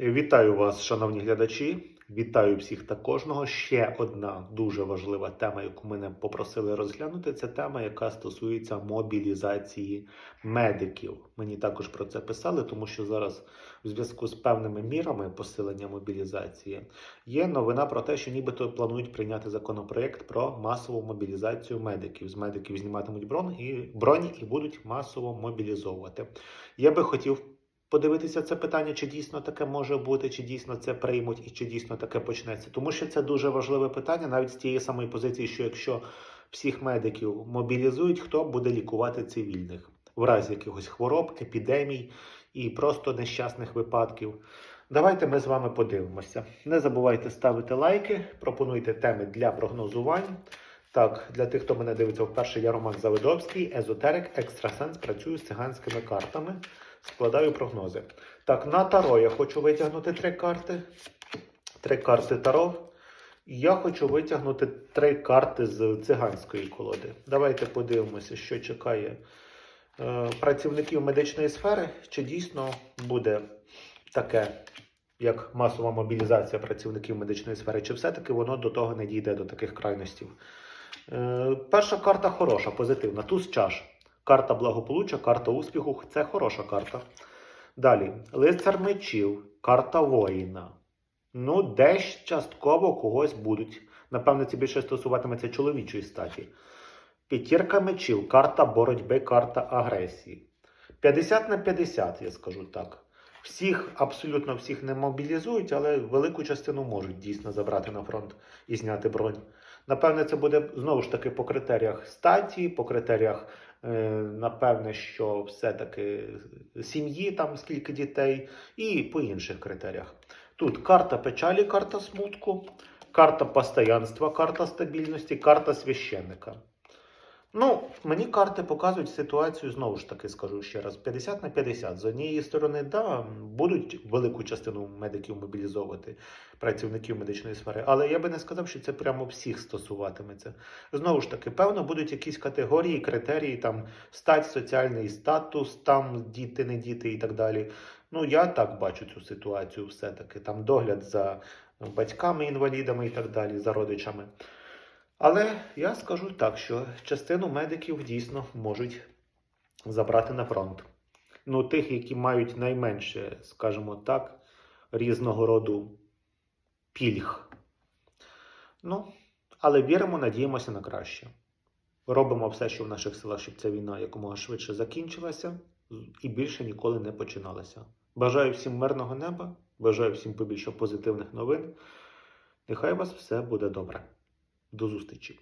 Вітаю вас, шановні глядачі. Вітаю всіх та кожного. Ще одна дуже важлива тема, яку мене попросили розглянути. Це тема, яка стосується мобілізації медиків. Мені також про це писали, тому що зараз у зв'язку з певними мірами посилення мобілізації є новина про те, що нібито планують прийняти законопроект про масову мобілізацію медиків. З медиків зніматимуть бронь і бронь і будуть масово мобілізовувати. Я би хотів подивитися це питання, чи дійсно таке може бути, чи дійсно це приймуть і чи дійсно таке почнеться. Тому що це дуже важливе питання, навіть з тієї самої позиції, що якщо всіх медиків мобілізують, хто буде лікувати цивільних в разі якихось хвороб, епідемій і просто нещасних випадків. Давайте ми з вами подивимося. Не забувайте ставити лайки, пропонуйте теми для прогнозувань. Так, для тих, хто мене дивиться вперше, я Роман Завидовський, езотерик, екстрасенс, працюю з циганськими картами, складаю прогнози. Так, на Таро я хочу витягнути три карти. Три карти Таро. Я хочу витягнути три карти з циганської колоди. Давайте подивимося, що чекає е, працівників медичної сфери, чи дійсно буде таке, як масова мобілізація працівників медичної сфери, чи все-таки воно до того не дійде до таких крайностей. Е, перша карта хороша, позитивна. Туз чаш. Карта благополуччя, карта успіху це хороша карта. Далі, лицар мечів, карта воїна. Ну, десь частково когось будуть. Напевно, це більше стосуватиметься чоловічої статі. П'ятірка мечів, карта боротьби, карта агресії. 50 на 50, я скажу так. Всіх, абсолютно всіх не мобілізують, але велику частину можуть дійсно забрати на фронт і зняти бронь. Напевне, це буде знову ж таки по критеріях статі, по критеріях, е, напевне, що все-таки сім'ї, там скільки дітей, і по інших критеріях. Тут карта печалі, карта смутку, карта постоянства, карта стабільності, карта священника. Ну, мені карти показують ситуацію, знову ж таки скажу ще раз: 50 на 50. З однієї сторони, да, будуть велику частину медиків мобілізовувати, працівників медичної сфери, але я би не сказав, що це прямо всіх стосуватиметься. Знову ж таки, певно, будуть якісь категорії, критерії, там стать, соціальний статус, там діти, не діти і так далі. Ну, я так бачу цю ситуацію все-таки. Там догляд за батьками-інвалідами і так далі, за родичами. Але я скажу так, що частину медиків дійсно можуть забрати на фронт. Ну, тих, які мають найменше, скажімо так, різного роду пільг. Ну, але віримо, надіємося на краще. Робимо все, що в наших силах, щоб ця війна якомога швидше закінчилася і більше ніколи не починалася. Бажаю всім мирного неба, бажаю всім побільше позитивних новин. Нехай у вас все буде добре. До зустрічі!